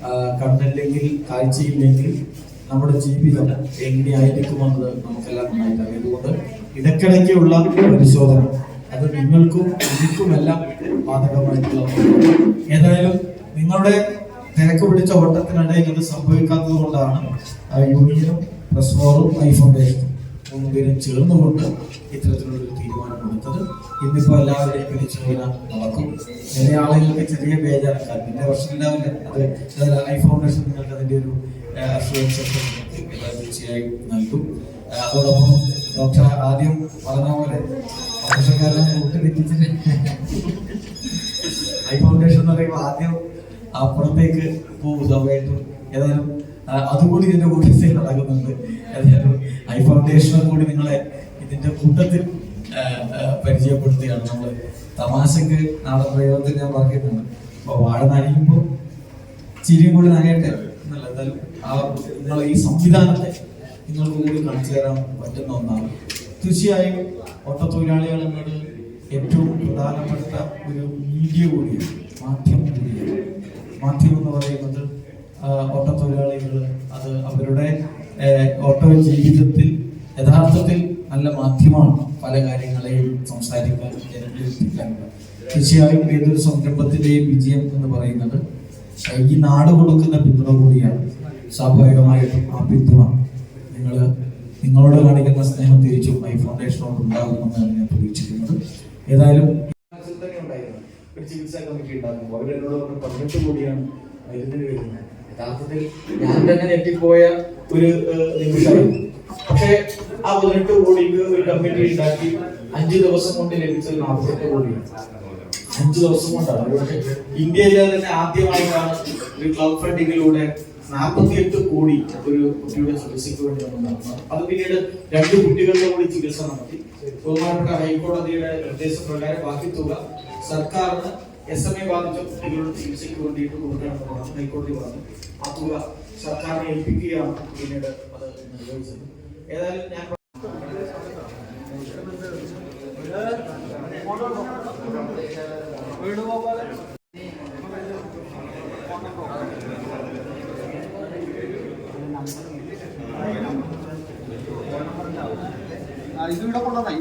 ആ, കണ്ണില്ലെങ്കിൽ കാഴ്ചയില്ലെങ്കിൽ നമ്മുടെ ജീവിതം എങ്ങനെയായിരിക്കുമെന്നത് നമുക്കെല്ലാം നന്നായിട്ട് അറിയാം അതുകൊണ്ട് ഇടയ്ക്കിടയ്ക്കുള്ള പരിശോധന അത് നിങ്ങൾക്കും എനിക്കുമെല്ലാം ബാധകമായിട്ടുള്ള. ഏതായാലും നിങ്ങളുടെ തിരക്ക് പിടിച്ച ഓട്ടത്തിനിടയിൽ ഇത് സംഭവിക്കാത്തത് കൊണ്ടാണ് യൂണിയനും പ്രസ്മോറും ഐ ഫൗണ്ടേഷനും മൂന്നുപേരും ചേർന്നുകൊണ്ട് ഇത്തരത്തിലുള്ള ഒരു തീരുമാനമെടുത്തത് ഇന്നിപ്പോ എല്ലാവരുടെയും പരിശോധന നടക്കും. ചില ആളുകൾക്ക് ചെറിയ പേജാണ് പിന്നെ പ്രശ്നമില്ലാവില്ല അത് ഐ ഫൗണ്ടേഷൻ നിങ്ങൾക്ക് അതിന്റെ ഒരു അസുരക്ഷ തീർച്ചയായും നൽകും. അതോടൊപ്പം ഡോക്ടർ ആദ്യം പറഞ്ഞ പോലെ കൂട്ടിതെറ്റിച്ചിട്ട് ഐ ഫൗണ്ടേഷൻ എന്ന് പറയുമ്പോൾ ആദ്യം അപ്പുറത്തേക്ക് പോകും സ്വാഭാവികമായിട്ടും ഏതായാലും അതുകൂടി ഇതിന്റെ കൂട്ടത്തിൽ നടക്കുന്നുണ്ട്. ഏതായാലും ഫൗണ്ടേഷനും കൂടി നിങ്ങളെ ഇതിന്റെ കൂട്ടത്തിൽ പരിചയപ്പെടുത്തുകയാണ്. നമ്മൾ തമാശക്ക് നാളെ പ്രയോഗത്തിൽ ഞാൻ പറയുന്നുണ്ട് അപ്പൊ വാഴ നനയുമ്പോൾ ചിരിയും കൂടി നനയട്ടെ? എന്നല്ല എന്തായാലും ആ നിങ്ങളെ ഈ സംവിധാനത്തെ നിങ്ങൾക്ക് കൂടി കാണിച്ചു തരാൻ പറ്റുന്ന ഒന്നാണ്. തീർച്ചയായും ഓട്ടത്തൊഴിലാളികൾ വേണ്ടി ഏറ്റവും പ്രധാനപ്പെട്ട ഒരു മീഡിയ കൂടിയാണ് മാധ്യമം കൂടിയാണ്. മാധ്യമം എന്ന് പറയുന്നത് ഒട്ടത്തൊഴിലാളികൾ അത് അവരുടെ ഓട്ടോ ജീവിതത്തിൽ യഥാർത്ഥത്തിൽ നല്ല മാധ്യമമാണ് പല കാര്യങ്ങളെയും സംസാരിക്കാൻ ജനങ്ങളിൽ തീർച്ചയായും ഏതൊരു സംരംഭത്തിന്റെയും വിജയം എന്ന് പറയുന്നത് ഈ നാട് കൊടുക്കുന്ന പിന്തുണ കൂടിയാണ്. സ്വാഭാവികമായിട്ടും ആ പിന്തുണ. നിങ്ങൾ നിങ്ങളോട് കാണിക്കുന്ന സ്നേഹം തിരിച്ചും ഐ ഫൗണ്ടേഷനോട് ഉണ്ടാകുമെന്നാണ് ഞാൻ പ്രതീക്ഷിക്കുന്നത്. ഏതായാലും ഒരു ചികിത്സാ കമ്മിറ്റി ഉണ്ടാകുമ്പോൾ അവരെന്നോട് പറഞ്ഞു പതിനെട്ട് കോടിയാണ് മരുന്നിന് വരുന്നത്. യഥാർത്ഥത്തിൽ ഞാൻ തന്നെ ഞെട്ടിപ്പോയ ഒരു നിമിഷം പക്ഷേ ആ പതിനെട്ട് കോടിക്ക് ഒരു കമ്മിറ്റി ഉണ്ടാക്കി അഞ്ചു ദിവസം കൊണ്ട് ലഭിച്ചത് നാൽപ്പത്തെട്ട് കോടിയാണ് അഞ്ചു ദിവസം കൊണ്ടാണ്. ഒരുപക്ഷെ ഇന്ത്യയിലെ തന്നെ ആദ്യമായിട്ടാണ് ഒരു ക്ലബ് ഫണ്ടിങ്ങിലൂടെ നാൽപ്പത്തിയെട്ട് കോടി ഒരു കുട്ടിയുടെ ചികിത്സയ്ക്ക് വേണ്ടി നമ്മൾ നടത്തുന്നത് അത് പിന്നീട് രണ്ട് കുട്ടികളുടെ കൂടി ചികിത്സ നടത്തി. ബഹുമാനപ്പെട്ട ഹൈക്കോടതിയുടെ നിർദ്ദേശപ്രകാരം ബാക്കി തുക സർക്കാരിന് എസ് എം എ ബാധിച്ച കുട്ടികളുടെ ചികിത്സയ്ക്ക് വേണ്ടിയിട്ട് കൊടുക്കണമെന്നാണ് ഹൈക്കോടതി പറഞ്ഞു ആ തുക സർക്കാരിനെ ഏൽപ്പിക്കുകയാണ് പിന്നീട് അത് നിർവഹിച്ചത്. ഏതായാലും ഞാൻ ഇതിവിടെ കൊണ്ടുവന്നാ.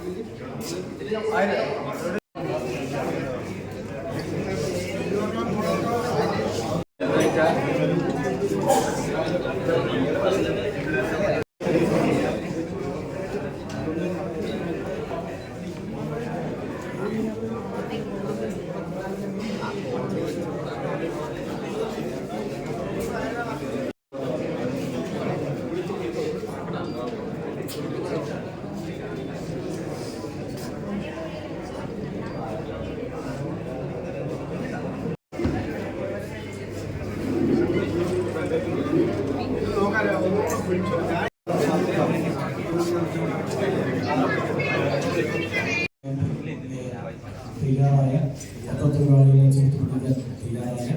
തയ്യാറായ പത്രത്തൊഴിലാളികളെ ചേർത്ത് പിടിക്കാൻ തയ്യാറായ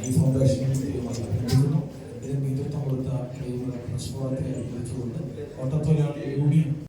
ഐ ഫൗണ്ടേഷനെ അഭിനന്ദിക്കുന്നു ഇതിന് നേതൃത്വം